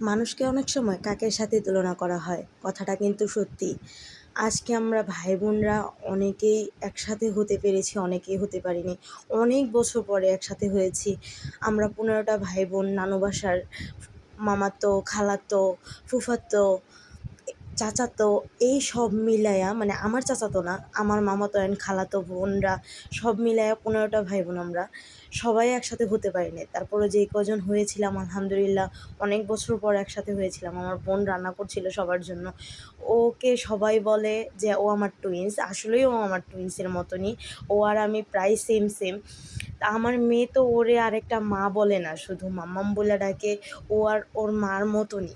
মানুষকে অনেক সময় কাকের সাথে তুলনা করা হয়, কথাটা কিন্তু সত্যি। আজকে আমরা ভাই বোনরা অনেকেই একসাথে হতে পেরেছি, অনেকেই হতে পারিনি। অনেক বছর পরে একসাথে হয়েছি। আমরা পনেরোটা ভাই বোন নানু বাসার মামাতো, খালাতো, ফুফাতো চাচাতো এই সব মিলায়া মানে আমার চাচাতো না, আমার মামাতো অ্যান্ড খালাতো বোনরা সব মিলায়া পনেরোটা ভাই বোন আমরা, সবাই একসাথে হতে পারিনি। তারপরে যেই কজন হয়েছিলাম, আলহামদুলিল্লাহ, অনেক বছর পর একসাথে হয়েছিলাম। আমার বোন রান্না করছিল সবার জন্য। ওকে সবাই বলে যে, ও আমার টুইন্স আসলেই ও আমার টুইন্সের মতনই। ও আর আমি প্রায় সেম সেম আমার মেয়ে তো ওরে আরেকটা মা বলে না, শুধু মাম্মাম বলে ডাকে, ও আর ওর মার মতনই।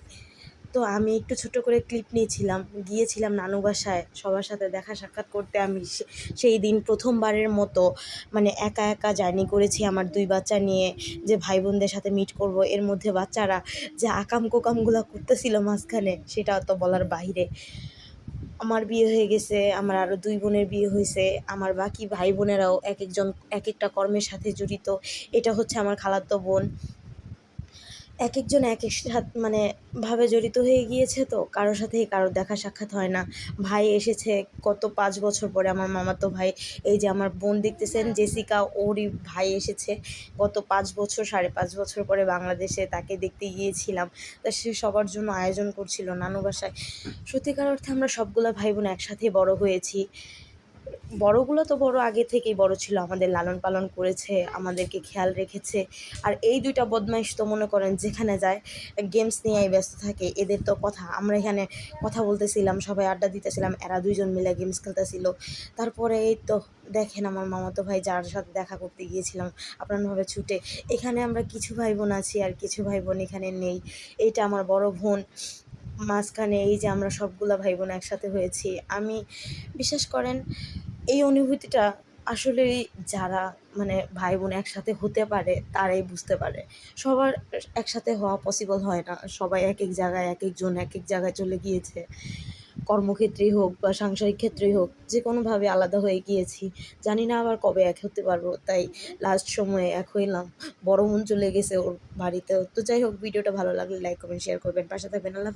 তো আমি একটু ছোট করে ক্লিপ নিয়েছিলাম। গিয়েছিলাম নানু বাসায়, সবার সাথে দেখা সাক্ষাৎ করতে আমি সেই দিন প্রথমবারের মতো মানে একা একা জার্নি করেছি আমার দুই বাচ্চা নিয়ে যে ভাই বোনদের সাথে মিট করব। এর মধ্যে বাচ্চারা যে আকাম কোকামগুলো করতেছিল মাঝখানে, সেটা তো বলার বাইরে আমার বিয়ে হয়ে গেছে, আমার আরও দুই বোনের বিয়ে হয়েছে, আমার বাকি ভাই বোনেরাও এক একজন, এক একটা কর্মের সাথে জড়িত। এটা হচ্ছে আমার খালাতো বোন। এক একজন এক এক সাথ মানে ভাবে জড়িত হয়ে গিয়েছে তো, কারোর সাথেই কারোর দেখা সাক্ষাৎ হয় না। ভাই এসেছে কত পাঁচ বছর পরে, আমার মামাতো ভাই, এই যে আমার বোন দেখতেছেন, জেসিকা, ওরই ভাই এসেছে। গত পাঁচ বছর, সাড়ে পাঁচ বছর পরে বাংলাদেশে তাকে দেখতে গিয়েছিলাম। তা সে সবার জন্য আয়োজন করছিল নানু বাসায়। সত্যিকার অর্থে আমরা সবগুলো ভাই বোন একসাথে বড় হয়েছি। বড়গুলো তো বড় আগে থেকেই বড় ছিল, আমাদের লালন পালন করেছে, আমাদেরকে খেয়াল রেখেছে। আর এই দুইটা বদমাইশ তো মনে করেন যেখানে যায় গেমস নিয়েই ব্যস্ত থাকে, এদের তো কথা। আমরা এখানে কথা বলতেছিলাম, সবাই আড্ডা দিতেছিলাম, এরা দুইজন মিলে গেমস খেলতেছিল। তারপরে এই তো দেখেন আমার মামাতো ভাই, যার সাথে দেখা করতে গিয়েছিলাম, আপনারভাবে ছুটে। এখানে আমরা কিছু ভাই বোন আছি আর কিছু ভাই বোন এখানে নেই। এইটা আমার বড় বোন। মাঝখানে এই যে আমরা সবগুলা ভাই বোন একসাথে হয়েছি। আমি, বিশ্বাস করেন এই অনুভূতিটা আসলেই যারা মানে ভাই বোন একসাথে হতে পারে, তারাই বুঝতে পারে। সবার একসাথে হওয়া পসিবল হয় না। সবাই এক এক জায়গায় এক একজন এক এক জায়গায় চলে গিয়েছে। কর্মক্ষেত্রেই হোক বা সাংসারিক ক্ষেত্রেই হোক যে কোনোভাবে আলাদা হয়ে গিয়েছি। জানি না আবার কবে এক হতে পারব, তাই লাস্ট সময়ে এক হইলাম। বড় মন চলে গেছে ওর বাড়িতে তো যাই হোক, ভিডিওটা ভালো লাগলে লাইক কমেন্ট শেয়ার করবেন। পাশে থাকবেন। আল্লাহ।